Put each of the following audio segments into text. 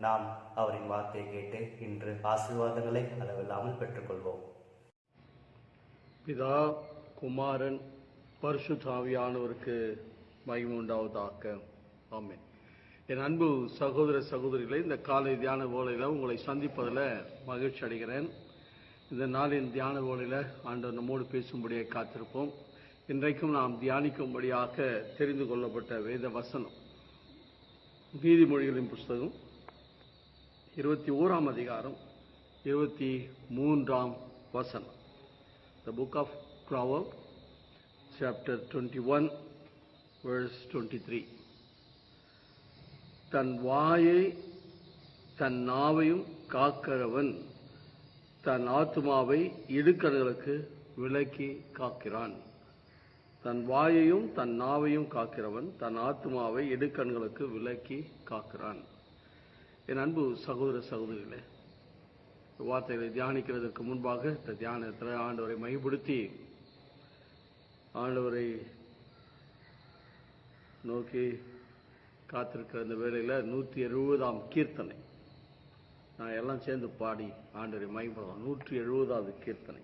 நாம் அவரின் வார்த்தையை கேட்டு இன்று ஆசீர்வாதங்களை அளவில்லாமல் பெற்றுக்கொள்வோம். பிதா குமாரன் பரிசு சாவியானவருக்கு உண்டாவதாக. ஆமேன். என் அன்பு சகோதர சகோதரிகளை இந்த காலை தியான ஓலையில் உங்களை சந்திப்பதில் மகிழ்ச்சி அடைகிறேன். இந்த நாளின் தியான ஓலையில் ஆண்டவர் நம்மோடு பேசும்படியை காத்திருப்போம். இன்றைக்கும் நாம் தியானிக்கும்படியாக தெரிந்து கொள்ளப்பட்ட வேத வசனம். நீதிமொழிகளின் புஸ்தகம். இருபத்தி ஓராம் அதிகாரம் இருபத்தி மூன்றாம் வசனம். Of book of Proverbs, chapter 21, verse 23. தன் வாயை தன் நாவையும் காக்கிறவன் தன் ஆத்துமாவை இடுக்கண்களுக்கு விலக்கி காக்கிறான். தன் வாயையும் தன் நாவையும் காக்கிறவன் தன் ஆத்துமாவை இடுக்கண்களுக்கு விலக்கி காக்கிறான். என் அன்பு சகோதர சகோதரிகளே வார்த்தைகளை தியானிக்கிறதுக்கு முன்பாக இந்த தியானத்தில் ஆண்டவரை மைப்படுத்தி ஆண்டவரை நோக்கி காத்திருக்கிற இந்த வேளையில் நூற்றி எழுபதாம் கீர்த்தனை. நான் எல்லாம் சேர்ந்து பாடி ஆண்டவரை மைப்படுவோம் நூற்றி எழுபதாவது கீர்த்தனை.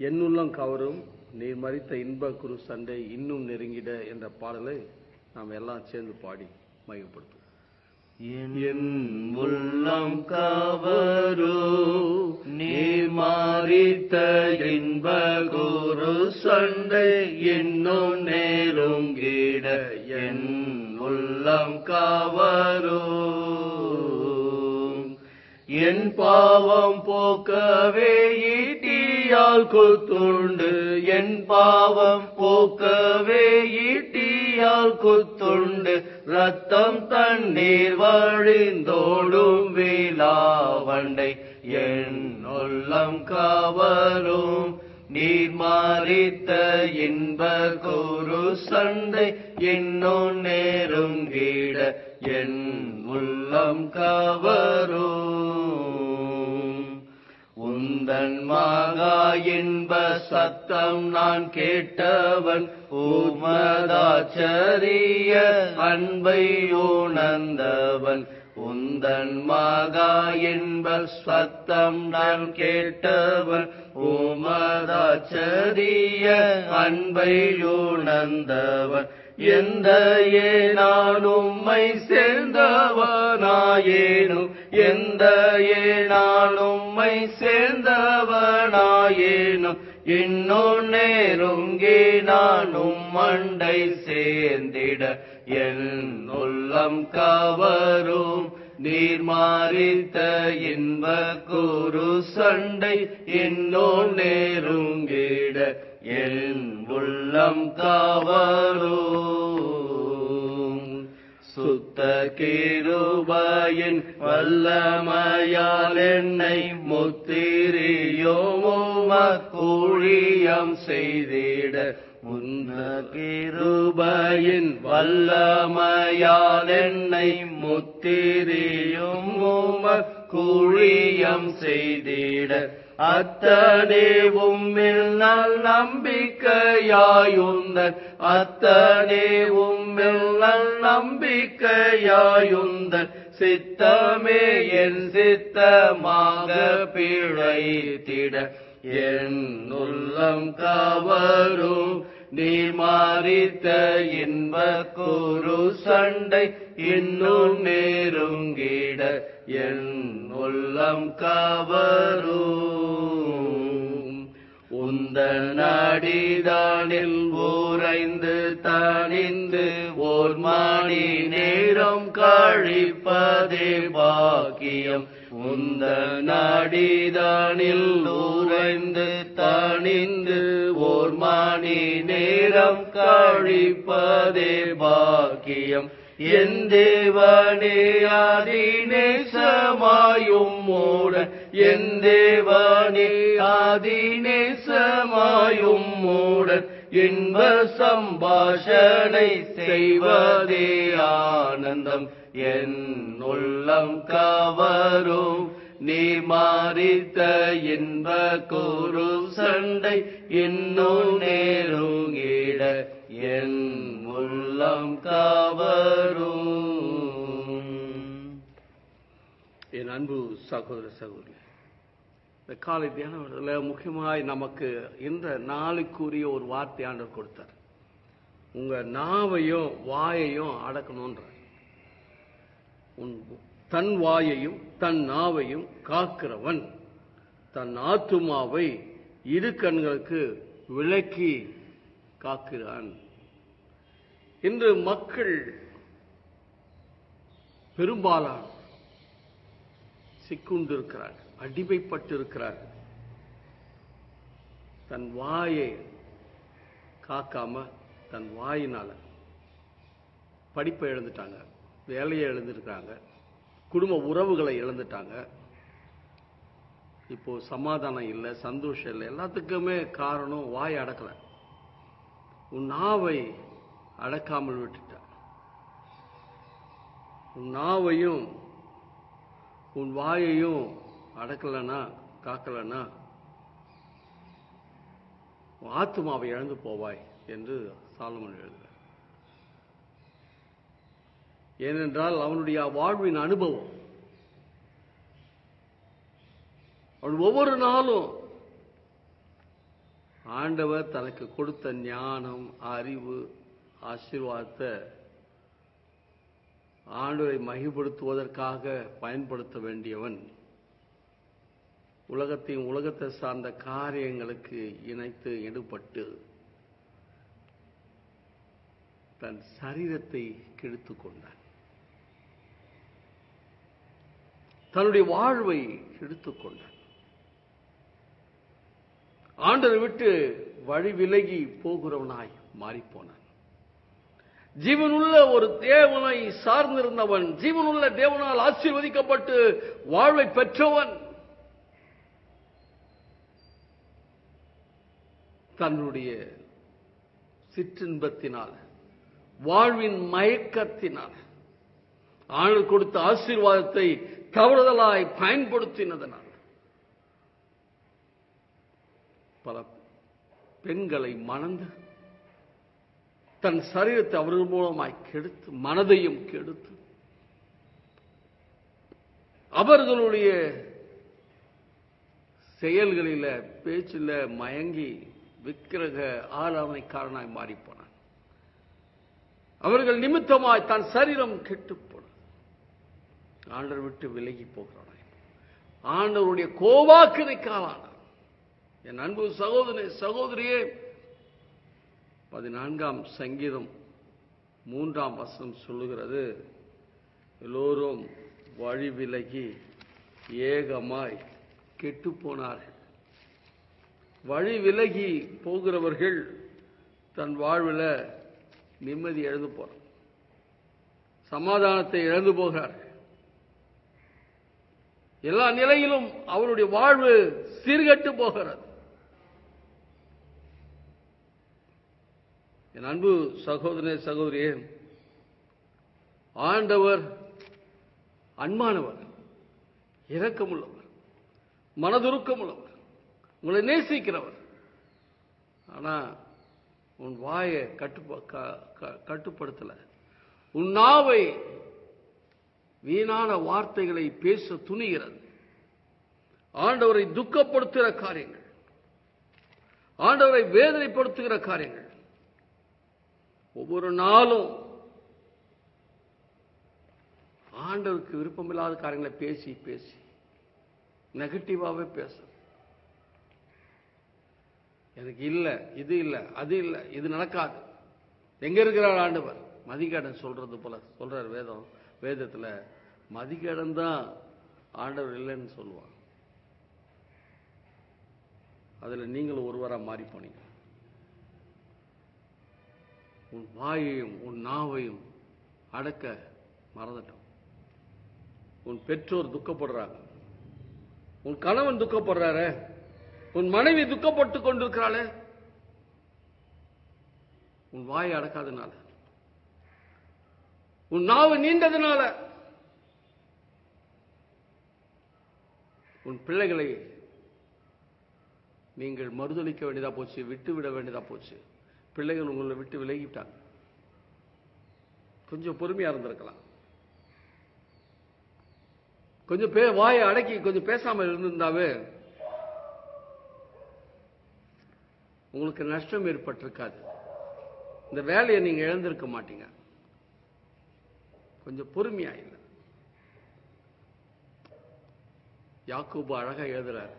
என்னுள்ளம் கவரும் நீர் மறித்த இன்ப குரு சண்டை இன்னும் நெருங்கிட என்ற பாடலை நாம் எல்லாம் சேர்ந்து பாடி மையப்படுத்துவோம் என் உள்ளம் கவரு நீர் மாறித்த இன்ப குரு சண்டை இன்னும் நேருங்கிட என் உள்ளம் கவரு என் பாவம் போக்கவே ஈட்டியால் குத்துண்டு என் பாவம் போக்கவே ஈட்டியால் குத்துண்டு ரத்தம் தண்ணீர் வழிந்தோடும் விழாவண்டை என் உள்ளம் கவரும் நீர் மாறித்த இன்ப குரு சண்டை இன்னும் நேருங்கிட என் உள்ளம் கவரும். உந்தன் மாகா இன்ப சத்தம் நான் கேட்டவன் உமதாச்சரிய அன்பை உணர்ந்தவன். உந்தன் மாகா இன்ப சத்தம் நான் கேட்டவன் உமதாச்சரிய அன்பை உணர்ந்தவன். எந்த நான் உம்மை சேர்ந்தவனாயேனும் எந்த நான் உம்மை சேர்ந்தவனாயேனும் இன்னும் நேருங்கே நான் உம்மண்டை சேர்ந்திட என் உள்ளம் கவரும். நீர் மாறித்த இன்ப குரு சண்டை இன்னும் நேருங்கிட. என் உள்ளம் கவரும். சுத்த கிருபாயின் வல்லமையால் என்னை முத்திரியோம கூழியம் செய்திட. முன்ன கிருபையின் வல்லமையால் என்னை முத்திரியும் கூழியம் செய்திட. அத்தனே உம்மில் நல் நம்பிக்கையாயுந்தன். அத்தனே உம்மில் நல் நம்பிக்கையாயுந்தன். சித்தமே என் சித்தமாக பிழைத்திட. என் உள்ளம் கவரும் நீர் மாறித்த இன்ப கூறு சண்டை இன்னும் நேருங்கிட என் உள்ளம் கவரும். உந்த நாடிதானில் ஊரைந்து தனிந்து ஓர் மணி நேரம் கழிப்பதே பாக்கியம். உந்த நாடிதானில் ஊரைந்து தனிந்து ஓர் மணி நேரம் கழிப்பதே பாக்கியம். என் தேவனே ஆதிநேசமாயும் மூடன் என் தேவனே ஆதிநேசமாயும் மூடன் இன்ப சம்பாஷணை செய்வதே ஆனந்தம். என் உள்ளம் கவரும் நீ மாறித்த இன்ப கூறு சண்டை இன்னும் நேருங்கிட என் உள்ளம் கவரும். என் அன்பு சகோதர சகோதரி இந்த காலை தியானத்தில் முக்கியமாய் நமக்கு இந்த நாளுக்குரிய ஒரு வார்த்தை ஆண்டவர் கொடுத்தார். உங்க நாவையும் வாயையும் அடக்கணுன்ற உன் தன் வாயையும் தன் நாவையும் காக்கிறவன் தன் ஆத்துமாவை இரு கண்களுக்கு விளக்கி காக்கிறான். இன்று மக்கள் பெரும்பாலான சிக்குண்டிருக்கிறார் அடிமைப்பட்டிருக்கிறார் தன் வாயை காக்காம தன் வாயினால படிப்பை எழுந்துட்டாங்க வேலையை எழுந்திருக்கிறாங்க குடும்ப உறவுகளை இழந்துட்டாங்க. இப்போ சமாதானம் இல்லை சந்தோஷம் இல்லை எல்லாத்துக்குமே காரணம் வாய் அடக்கல. உன் நாவை அடக்காமல் விட்டுட்ட. உன் நாவையும் உன் வாயையும் அடக்கலனா காக்கலனா உன் ஆத்துமாவை இழந்து போவாய் என்று சாலமன் எழுதுகிறார். ஏனென்றால் அவனுடைய வாழ்வின் அனுபவம் அவன் ஒவ்வொரு நாளும் ஆண்டவர் தனக்கு கொடுத்த ஞானம் அறிவு ஆசீர்வாதத்தை ஆண்டவரை மகிப்படுத்துவதற்காக பயன்படுத்த வேண்டியவன் உலகத்தையும் உலகத்தை சார்ந்த காரியங்களுக்கு இணைத்து ஈடுபட்டு தன் சரீரத்தை கெடுத்துக் கொண்டான். தன்னுடைய வாழ்வை கெடுத்துக் கொண்டான். ஆண்டரை விட்டு வழி விலகி போகிறவனாய் மாறிப்போனான். ஜீவனுள்ள ஒரு தேவனை சார்ந்திருந்தவன் ஜீவனுள்ள தேவனால் ஆசீர்வதிக்கப்பட்டு வாழ்வை பெற்றவன் தன்னுடைய சிற்றின்பத்தினால் வாழ்வின் மயக்கத்தினால் ஆண்கள் கொடுத்த ஆசீர்வாதத்தை தவறுதலாய் பயன்படுத்தினதனால் பல பெண்களை மணந்து தன் சரீரத்தை அவர்கள் மூலமாய் கெடுத்து மனதையும் கெடுத்து அவர்களுடைய செயல்களில பேச்சில் மயங்கி விக்கிரக ஆராதனைக்காரனாய் மாறிப்போனான். அவர்கள் நிமித்தமாய் தன் சரீரம் கெட்டுப்போனான் ஆண்டர் ஆண்டவர் விட்டு விலகி போகிறானாய். ஆண்டவருடைய கோவாக்கினை என் அன்பு சகோதரி சகோதரியே பதினான்காம் சங்கீதம் மூன்றாம் வசனம் சொல்லுகிறது. எல்லோரும் வழி விலகி ஏகமாய் கெட்டு போனார்கள். வழி விலகி போகிறவர்கள் தன் வாழ்வில் நிம்மதி இழந்து போறார் சமாதானத்தை இழந்து போகிறார்கள். எல்லா நிலையிலும் அவருடைய வாழ்வு சீர்கெட்டு போகிறது. என் அன்பு சகோதரே சகோதரியே ஆண்டவர் அன்பானவர் இரக்கமுள்ளவர் மனதுருக்கமுள்ளவர். உங்களை நேசிக்கிறவர். ஆனா உன் வாயை கட்டுப்ப க- கட்டுப்படுத்தல. உன் நாவை வீணான வார்த்தைகளை பேச துணிகிறது. ஆண்டவரை துக்கப்படுத்துகிற காரியங்கள். ஆண்டவரை வேதனைப்படுத்துகிற காரியங்கள். ஒவ்வொரு நாளும் ஆண்டவருக்கு விருப்பமில்லாத காரியங்களை பேசி பேசி நெகட்டிவாகவே பேசுறது எனக்கு இல்லை இது இல்லை அது இல்லை இது நடக்காது. எங்க இருக்கிறார் ஆண்டவர்? மதிகடன் சொல்றது போல சொல்றார் வேதம் வேதத்தில் மதிகடன் தான் ஆண்டவர் இல்லைன்னு சொல்லுவான் அதில் நீங்களும் ஒருவராக மாறி போனீங்க. உன் வாயையும் உன் நாவையும் அடக்க மறந்துட்டோம். உன் பெற்றோர் துக்கப்படுறாங்க. உன் கணவன் துக்கப்படுறாரு. உன் மனைவி துக்கப்பட்டு கொண்டிருக்கிறாளே. உன் வாயை அடக்காதனால. உன் நாவு நீண்டதுனால. உன் பிள்ளைகளை நீங்கள் மறுதளிக்க வேண்டியதா போச்சு விட்டு விட வேண்டியதா போச்சு. பிள்ளைகள் உங்களை விட்டு விலகிட்டாங்க கொஞ்சம் பொறுமையா இருந்திருக்கலாம். கொஞ்சம் பே வாயை அடக்கி கொஞ்சம் பேசாமல் இருந்திருந்தாவே உங்களுக்கு நஷ்டம் ஏற்பட்டிருக்காது. இந்த வேலையை நீங்க இழந்திருக்க மாட்டீங்க. கொஞ்சம் பொறுமையா இல்லை யாக்கூபு அழகா எழுதுறார்.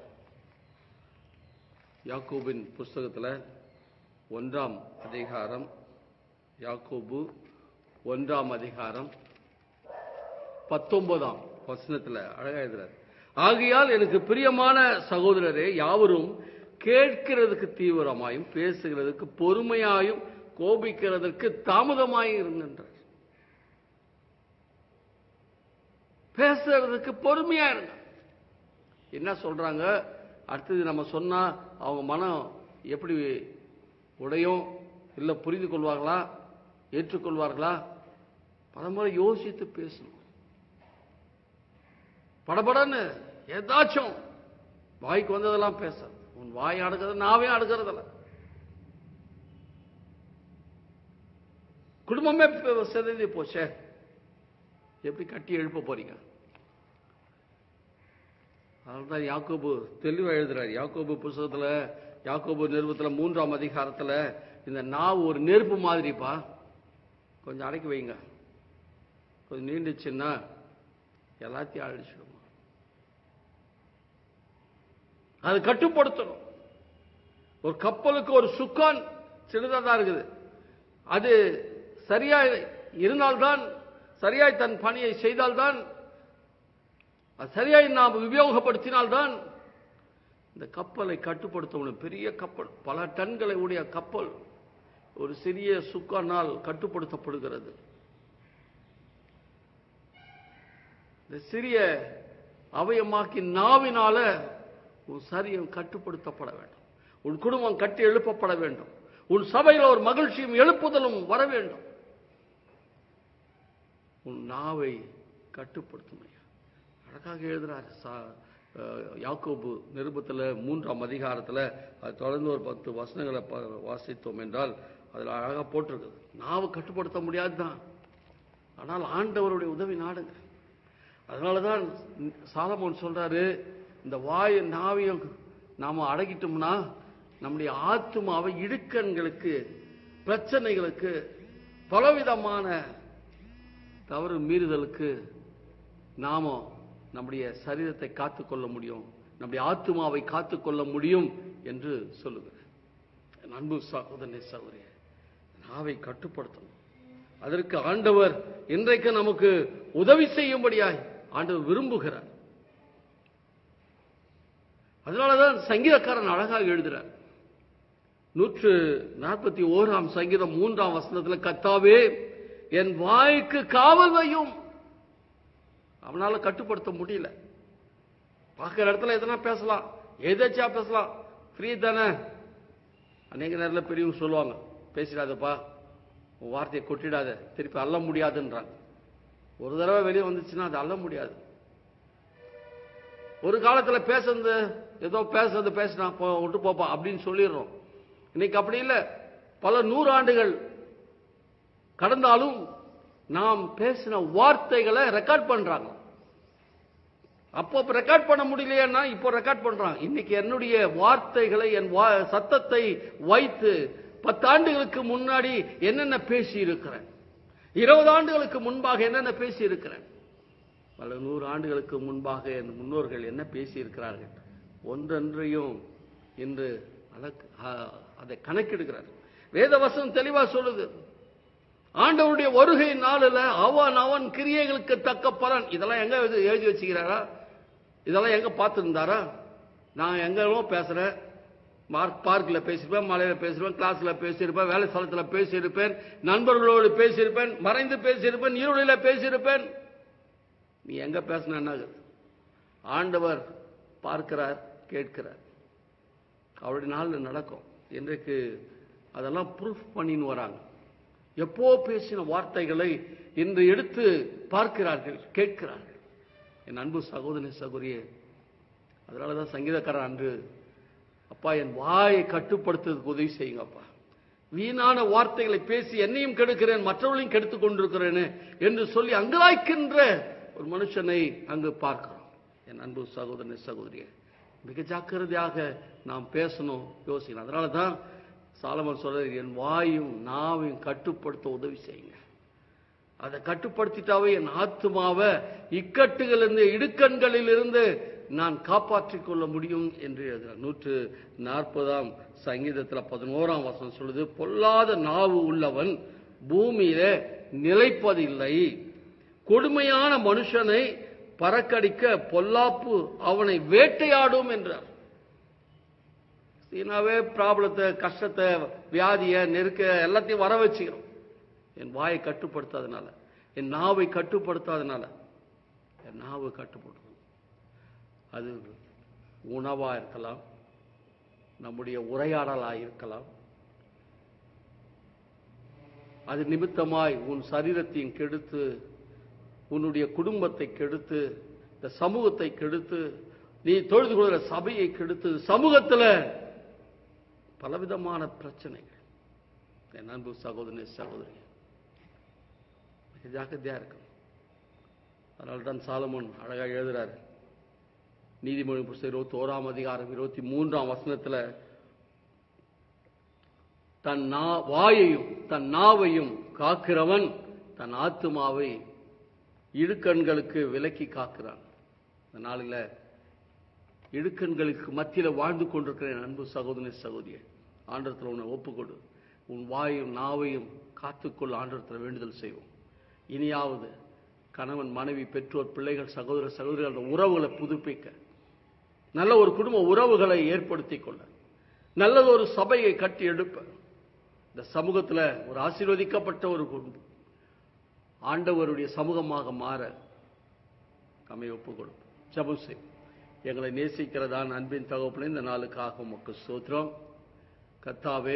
யாக்கூபின் புஸ்தகத்தில் ஒன்றாம் அதிகாரம் யாக்கூபு ஒன்றாம் அதிகாரம் பத்தொன்பதாம் வசனத்துல அழகா எழுதுறார். ஆகையால் எனக்கு பிரியமான சகோதரரே யாவரும் கேட்கிறதுக்கு தீவிரமாயும் பேசுகிறதுக்கு பொறுமையாயும் கோபிக்கிறதற்கு தாமதமாயும் இருங்கின்றார். பேசுறதுக்கு பொறுமையா இருங்க. என்ன சொல்றாங்க? அடுத்தது நம்ம சொன்னா அவங்க மனம் எப்படி உடையும்? இல்லை புரிந்து கொள்வார்களா? ஏற்றுக்கொள்வார்களா? பலமுறை யோசித்து பேசணும். படபடன்னு ஏதாச்சும் வாய்க்கு வந்ததெல்லாம் பேச உன் வாய் அடுக்கிறது நாவே அடுக்கிறதில்ல. குடும்பமே ப- சிதைந்து போச்சே. எப்படி கட்டி எழுப்ப போறீங்க? அதனால்தான் யாக்கோபு தெளிவா எழுதுறாரு. யாக்கோபு புஸ்தகத்துல யாக்கோபு நிறுவத்துல மூன்றாம் அதிகாரத்தில் இந்த நாவு ஒரு நெருப்பு மாதிரிப்பா. கொஞ்சம் அடக்கி வைங்க. கொஞ்சம் நீண்டுச்சுன்னா எல்லாத்தையும் அழிச்சிடுமா அது கட்டுப்படுத்தணும். ஒரு கப்பலுக்கு ஒரு சுக்கான் சின்னதா தான் இருக்குது. அது சரியா இருந்தால்தான் சரியாய் தன் பணியை செய்தால்தான் அது சரியாய் நாம் உபயோகப்படுத்தினால்தான் இந்த கப்பலை கட்டுப்படுத்த முடியும். பெரிய கப்பல் பல டன்களை உடைய கப்பல் ஒரு சிறிய சுக்கானால் கட்டுப்படுத்தப்படுகிறது. இந்த சிறிய அவயமாக்கி நாவினால உன் சரியம் கட்டுப்படுத்தப்பட வேண்டும். உன் குடும்பம் கட்டி எழுப்பப்பட வேண்டும். உன் சபையில் ஒரு மகிழ்ச்சியும் எழுப்புதலும் வர வேண்டும். உன் நாவை கட்டுப்படுத்தும் அழகாக எழுதுறாரு சா- யாக்கோபு நிருபத்தில் மூன்றாம் அதிகாரத்தில் அது தொடர்ந்து ஒரு பத்து வசனங்களை ப- வாசித்தோம் என்றால் அதில் அழகாக போட்டிருக்குது. நாவை கட்டுப்படுத்த முடியாது தான் ஆனால் ஆண்டவருடைய உதவி நாடுங்க. அதனால தான் சாலமோன் சொல்றாரு இந்த வாய் நாவையும் நாம அடக்கிட்டோம்னா நம்முடைய ஆத்துமாவை இடுக்கண்களுக்கு பிரச்சனைகளுக்கு பலவிதமான தவறு மீறுதலுக்கு நாம நம்முடைய சரீரத்தை காத்துக்கொள்ள முடியும் நம்முடைய ஆத்துமாவை காத்துக்கொள்ள முடியும் என்று சொல்லுகிறேன் அன்பு சகோதரனே சகோதரிய நாவை கட்டுப்படுத்தணும். அதற்கு ஆண்டவர் இன்றைக்கு நமக்கு உதவி செய்யும்படியாய் ஆண்டவர் விரும்புகிறார். அதனாலதான் சங்கீதக்காரன் அழகாக எழுதுறார். நூற்று நாற்பத்தி ஓராம் சங்கீதம் மூன்றாம் வசனத்தில் கத்தாவே என் வாய்க்கு காவல் வையும். அவனால கட்டுப்படுத்த முடியல. பார்க்குற இடத்துல எதனா பேசலாம் எதாச்சா பேசலாம். ஃப்ரீ தானே? அநேக நேரத்தில் பெரியவங்க சொல்லுவாங்க பேசிடாதப்பா உன் வார்த்தையை கொட்டிடாத திருப்பி அள்ள முடியாதுன்றாங்க. ஒரு தடவை வெளியே வந்துச்சுன்னா அது அள்ள முடியாது. ஒரு காலத்தில் பேசுறது ஏதோ பேசுறது பேசினா போ விட்டு போப்பா அப்படின்னு சொல்லிடுறோம். இன்னைக்கு அப்படி இல்லை. பல நூறு ஆண்டுகள் கடந்தாலும் நாம் பேசின வார்த்தைகளை ரெக்கார்ட் பண்றாங்க. அப்போ ரெக்கார்ட் பண்ண முடியலையேன்னா இப்போ ரெக்கார்ட் பண்றாங்க. இன்னைக்கு என்னுடைய வார்த்தைகளை என் வா- சத்தத்தை வைத்து பத்தாண்டுகளுக்கு முன்னாடி என்னென்ன பேசி இருக்கிறேன் இருபது ஆண்டுகளுக்கு முன்பாக என்னென்ன பேசி இருக்கிறேன் பல நூறு ஆண்டுகளுக்கு முன்பாக என் முன்னோர்கள் என்ன பேசி இருக்கிறார்கள் ஒன்றன்றையும் இன்று ஆ- அதை கணக்கெடுக்கிறார் வேதவசம் தெளிவா சொல்லுது. ஆண்டவருடைய வருகை நாளில் அவன் அவன் கிரியைகளுக்கு தக்க பலன். இதெல்லாம் எங்க எழுதி- வச்சுக்கிறாரா? இதெல்லாம் எங்க பார்த்துருந்தாரா? நான் எங்கெல்லாம் பேசுறேன். மார்க் பார்க்கில் பேசியிருப்பேன் மலையில் பேசியிருப்பேன் கிளாஸில் பேசியிருப்பேன் வேலை ஸ்தலத்தில் பேசியிருப்பேன் நண்பர்களோடு பேசியிருப்பேன் மறைந்து பேசியிருப்பேன் இருளில் பேசியிருப்பேன். நீ எங்க பேசின என்ன ஆகுது? ஆண்டவர் பார்க்கிறார் கேட்கிறார். அவருடைய நாளில் நடக்கும். இன்றைக்கு அதெல்லாம் ப்ரூஃப் பண்ணின்னு வராங்க. எப்போ பேசின வார்த்தைகளை இன்று எடுத்து பார்க்கிறார்கள் கேட்கிறார்கள். என் அன்பு சகோதரி சகோதரியே அதனால தான் சங்கீதக்காரன் அன்று அப்பா என் வாயை கட்டுப்படுத்துறதுக்கு உதவி செய்யுங்கப்பா. வீணான வார்த்தைகளை பேசி என்னையும் கெடுக்கிறேன் மற்றவர்களையும் கெடுத்துக் கொண்டிருக்கிறேன் என்று சொல்லி அங்கலாய்க்கின்ற ஒரு மனுஷனை அங்கு பார்க்கிறோம். என் அன்பு சகோதரன் சகோதரியே மிக ஜாக்கிரதையாக நாம் பேசணும் யோசிக்கணும். அதனால தான் சாலமன் சொல்றாரு என் வாயும் நாவையும் கட்டுப்படுத்த உதவி செய்யுங்க. அதை கட்டுப்படுத்திட்டாவே என் ஆத்மாவை இக்கட்டுகளிலிருந்து இடுக்கண்களிலிருந்து நான் காப்பாற்றிக் கொள்ள முடியும் என்று எழுதுகிறார். நூற்று நாற்பதாம் சங்கீதத்தில் பதினோராம் வசனம் சொல்லுது பொல்லாத நாவு உள்ளவன் பூமியில நிலைப்பதில்லை. கொடுமையான மனுஷனை பறக்கடிக்க பொல்லாப்பு அவனை வேட்டையாடும் என்றார். சீனாவே ப்ராப்ளத்தை கஷ்டத்தை வியாதியை நெருக்க எல்லாத்தையும் வர வச்சுக்கிறோம். என் வாயை கட்டுப்படுத்தாதனால என் நாவை கட்டுப்படுத்தாதனால என் நாவை கட்டுப்படுத்தும் அது உணவா இருக்கலாம் நம்முடைய உரையாடலா இருக்கலாம். அது நிமித்தமாய் உன் சரீரத்தையும் கெடுத்து உன்னுடைய குடும்பத்தை கெடுத்து இந்த சமூகத்தை கெடுத்து நீ தொழுது கொள்கிற சபையை கெடுத்து சமூகத்துல பலவிதமான பிரச்சனைகள். என் அன்பு சகோதரனே சகோதரி மிக இருக்கும் அதனால தான் சாலமோன் அழகா எழுதுறாரு. நீதிமொழி புஸ்தகம் இருபத்தி ஓராம் அதிகாரம் இருபத்தி மூன்றாம் வசனத்தில் தன் நா வாயையும் தன் நாவையும் காக்கிறவன் தன் ஆத்துமாவை இடுக்கண்களுக்கு விலக்கி காக்கிறான். இந்த நாளில் இடுக்கண்களுக்கு மத்தியில் வாழ்ந்து கொண்டிருக்கிற என் அன்பு சகோதரி சகோதரியை ஆண்டத்தில் உன்னை ஒப்புக்கொடு. உன் வாயும் நாவையும் காத்துக்கொள் ஆண்டத்தில் வேண்டுதல் செய்வோம். இனியாவது கணவன் மனைவி பெற்றோர் பிள்ளைகள் சகோதர சகோதரிகள் உறவுகளை புதுப்பிக்க. நல்ல ஒரு குடும்ப உறவுகளை ஏற்படுத்திக் கொள்ள. நல்லது ஒரு சபையை கட்டி எடுப்ப. இந்த சமூகத்தில் ஒரு ஆசீர்வதிக்கப்பட்ட ஒரு குடும்பம். ஆண்டவருடைய சமூகமாக மாற நம்மை ஒப்புக் கொடுப்போம் ஜபம் செய். எங்களை நேசிக்கிறதான் அன்பின் தகவப்பில் இந்த நாளுக்காக உமக்கு சோத்திரம் கத்தாவே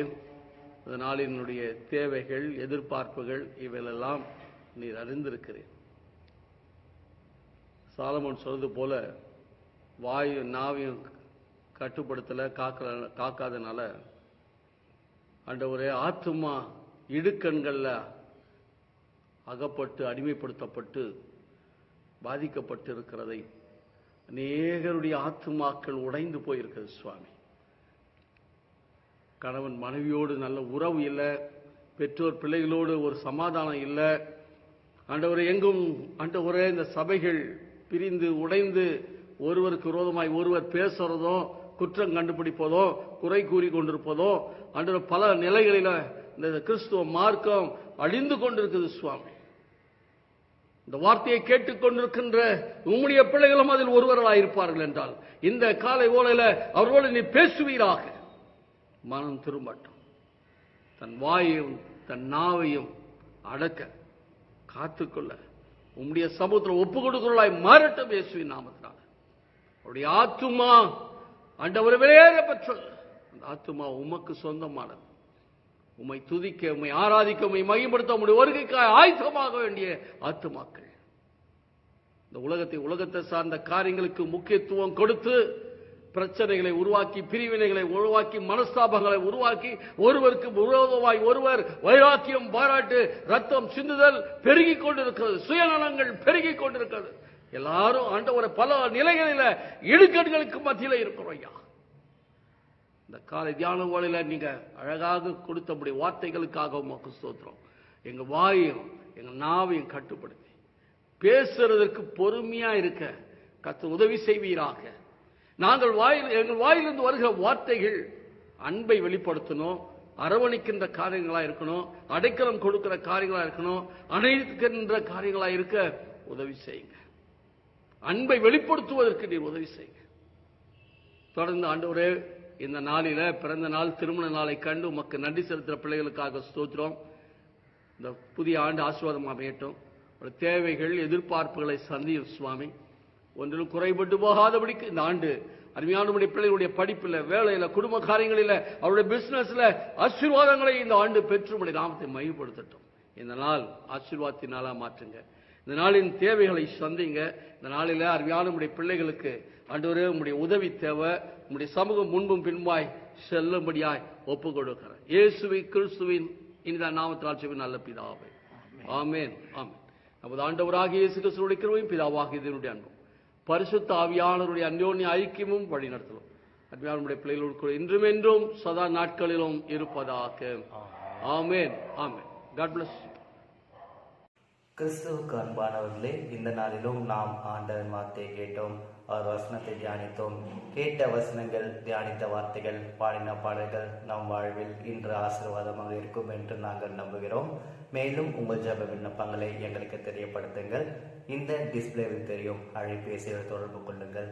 இந்த நாளினுடைய தேவைகள் எதிர்பார்ப்புகள் இவையெல்லாம் நீர் அறிந்திருக்கிறேன் சாலமோன் சொல்றது போல வாயும் நாவையும் கட்டுப்படுத்தல காக்கல காக்காதனால ஆண்டவரே ஆத்துமா இடுக்கண்களில் அகப்பட்டு அடிமைப்படுத்தப்பட்டு பாதிக்கப்பட்டு இருக்கிறதை அநேகருடைய ஆத்துமாக்கள் உடைந்து போயிருக்கிறது சுவாமி. கணவன் மனைவியோடு நல்ல உறவு இல்லை பெற்றோர் பிள்ளைகளோடு ஒரு சமாதானம் இல்லை ஆண்டவரை எங்கும் ஆண்டவரே இந்த சபைகள் பிரிந்து உடைந்து ஒருவருக்கு விரோதமாய் ஒருவர் பேசுறதோ குற்றம் கண்டுபிடிப்பதோ குறை கூறி கொண்டிருப்பதோ ஆண்டவர் பல நிலைகளில் இந்த கிறிஸ்துவ மார்க்கம் அழிந்து கொண்டிருக்குது சுவாமி. இந்த வார்த்தையை கேட்டுக்கொண்டிருக்கின்ற உம்முடைய பிள்ளைகளும் அதில் ஒருவர்களாயிருப்பார்கள் என்றால் இந்த காலை ஓலையில அவர்களோடு நீ பேசுவீராக. மனம் திரும்பட்டும். தன் வாயையும் தன் நாவையும் அடக்க காத்துக்கொள்ள உம்முடைய சமூகத்தில் ஒப்பு கொடுக்கிறவர்களாய் மாறட்டும் இயேசுவின் நாமத்தினால். அவருடைய ஆத்துமா அண்டவர் வெளியேற பெற்றது அந்த ஆத்துமா உமக்கு சொந்தமானது. உம்மை துதிக்க உம்மை ஆராதிக்க உம்மை மகிப்படுத்த உடைய வருகைக்காய் ஆயுதமாக வேண்டிய ஆத்துமாக்கள். இந்த உலகத்தை உலகத்தை சார்ந்த காரியங்களுக்கு முக்கியத்துவம் கொடுத்து பிரச்சனைகளை உருவாக்கி பிரிவினைகளை உருவாக்கி மனஸ்தாபங்களை உருவாக்கி ஒருவருக்கு விரோதமாய் ஒருவர் வைராக்கியம் பாராட்டு ரத்தம் சிந்துதல் பெருகிக் கொண்டிருக்கிறது. சுயநலங்கள் பெருகிக் கொண்டிருக்கிறது. எல்லாரும் ஆண்டவரை பல நிலைகளில் இடுக்கண்களுக்கு மத்தியில் இருக்கிறோம் ஐயா. இந்த காலை தியான ஓலையில நீங்க அழகாக கொடுத்தபடி வார்த்தைகளுக்காக உமக்கு ஸ்தோத்திரம். எங்க வாயையும் எங்க நாவையும் கட்டுப்படுத்தி. பேசுறதற்கு பொறுமையா இருக்க கத்து உதவி செய்வீராக. நாங்கள் வாயில் எங்கள் வாயிலிருந்து வருகிற வார்த்தைகள் அன்பை வெளிப்படுத்தணும் அரவணைக்கின்ற காரியங்களா இருக்கணும் அடைக்கலம் கொடுக்கிற காரியங்களா இருக்கணும் அணைக்கின்ற காரியங்களா இருக்க உதவி செய்யுங்க. அன்பை வெளிப்படுத்துவதற்கு நீர் உதவி செய்யுங்க. தொடர்ந்து ஆண்டவரே இந்த நாளில பிறந்த நாள் திருமண நாளை கண்டு உமக்கு நன்றி செலுத்துகிற பிள்ளைகளுக்காக ஸ்தோத்திரம். இந்த புதிய ஆண்டு ஆசீர்வாதம் அமையட்டும். ஒரு தேவைகள் எதிர்பார்ப்புகளை சந்தியும் சுவாமி. ஒன்றிலும் குறைபட்டு போகாதபடிக்கு இந்த ஆண்டு அருமையான பிள்ளைகளுடைய படிப்பில் வேலையில குடும்ப காரியங்களில் அவருடைய பிசினஸ்ல ஆசீர்வாதங்களை இந்த ஆண்டு பெற்று உடைய நாமத்தை மையப்படுத்தட்டும். இந்த நாள் ஆசீர்வாதத்தினால மாற்றுங்க. இந்த நாளின் தேவைகளை சந்திங்க. இந்த நாளில அருமையான நம்முடைய பிள்ளைகளுக்கு ஆண்டவரே உம்முடைய உதவி தேவை. உம்முடைய சமூகம் முன்பும் பின்பாய் செல்லும்படியாய் ஒப்பு கொடுக்கிறேன் இயேசுவி கிறிஸ்துவின் இந்த நாமத்தினால் செய்வது நல்ல பிதாவே. ஆமென் ஆமென். நமது ஆண்டவராகிய இயேசு கிறிஸ்துவுடைய கிருபையும் பிதாவாகிய இதனுடைய அன்பும் பரிசுத்த ஆவியானவருடைய அந்யோன்ய ஐக்கியமும் வழிநடத்தலும் அருமையானுடைய பிள்ளைகளோடு கூட இன்றும் என்றும் சதா நாட்களிலும் இருப்பதாக. ஆமென். ஆமென் காட் பிளஸ் கிறிஸ்துவுக்கு அன்பானவர்களே இந்த நாளிலும் நாம் ஆண்டவன் வார்த்தையை கேட்டோம் அவர் வசனத்தை தியானித்தோம். கேட்ட வசனங்கள் தியானித்த வார்த்தைகள் பாடின பாடல்கள் நம் வாழ்வில் இன்று ஆசீர்வாதமாக இருக்கும் என்று நாங்கள் நம்புகிறோம். மேலும் உங்கள் ஜப விண்ணப்பங்களை எங்களுக்கு தெரியப்படுத்துங்கள். இந்த டிஸ்பிளேவில் தெரியும். அழைப்பேசியில் தொடர்பு கொள்ளுங்கள்.